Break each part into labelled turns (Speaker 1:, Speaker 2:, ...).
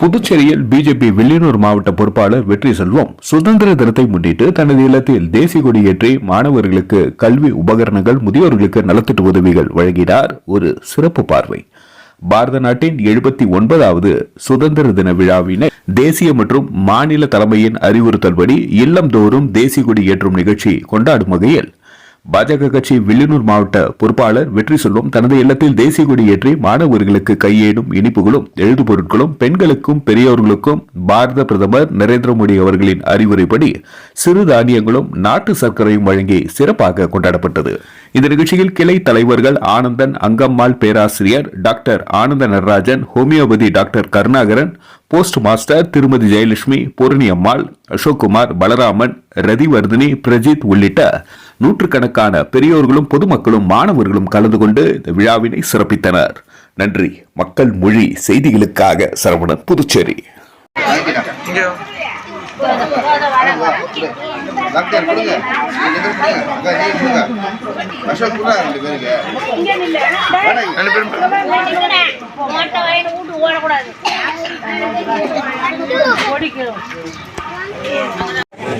Speaker 1: புதுச்சேரியில் பிஜேபி வில்லியனூர் மாவட்ட பொறுப்பாளர் வெற்றி செல்வம் சுதந்திர தினத்தை முன்னிட்டு தனது இல்லத்தில் தேசிய கொடி ஏற்றி மாணவர்களுக்கு கல்வி உபகரணங்கள் முதியோர்களுக்கு நலத்திட்ட உதவிகள் வழங்கினார். ஒரு சிறப்பு பார்வை. பாரத நாட்டின் எழுபத்தி ஒன்பதாவது சுதந்திர தின விழாவினை தேசிய மற்றும் மாநில தலைமையின் அறிவுறுத்தல்படி இல்லம்தோறும் தேசிய கொடி ஏற்றும் நிகழ்ச்சி கொண்டாடும் வகையில் பாஜக கட்சி வில்லியனூர் மாவட்ட பொறுப்பாளர் வெற்றி செல்வம் தனது இல்லத்தில் தேசிய கொடி ஏற்றி மாணவர்களுக்கு கையேடும் இனிப்புகளும் எழுது பொருட்களும் பெண்களுக்கும் பெரியவர்களுக்கும் பாரத பிரதமர் நரேந்திர மோடி அவர்களின் அறிவுரைப்படி சிறு தானியங்களும் நாட்டு சர்க்கரையும் வழங்கி சிறப்பாக கொண்டாடப்பட்டது. இந்த நிகழ்ச்சியில் கிளை தலைவர்கள் ஆனந்தன் அங்கம்மாள் பேராசிரியர் doctor Anand Natarajan homeopathy doctor Karunakaran post master திருமதி ஜெயலட்சுமி பூரணி அம்மாள் அசோக்குமார் பலராமன் ரதிவர்தினி பிரஜித் உள்ளிட்ட நூற்றுக்கணக்கான பெரியோர்களும் பொதுமக்களும் மாணவர்களும் கலந்து கொண்டு இந்த விழாவினை சிறப்பித்தனர். நன்றி. மக்கள் மொழி செய்திகளுக்காக சரவணன் புதுச்சேரி.
Speaker 2: டாக்டர் கொடுங்க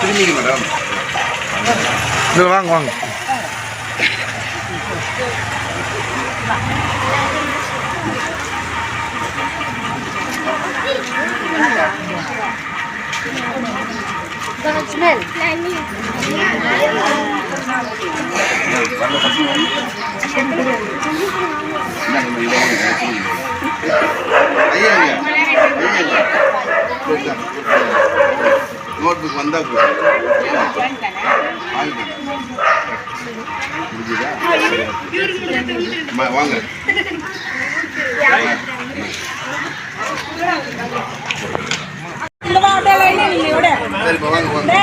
Speaker 2: திரும்பிங்க மேடம் இதில் வாங்க வாங்க
Speaker 3: ஸ்மெல்
Speaker 2: ஐயா ஐயா ஐயா நோட் புக் வந்தா கூட அம்மா, வாங்க. சரிப்பா வாங்க வாங்க.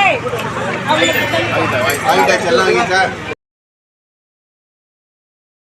Speaker 2: வாங்கிட்டாச்சு எல்லாம் வாங்கிட்டா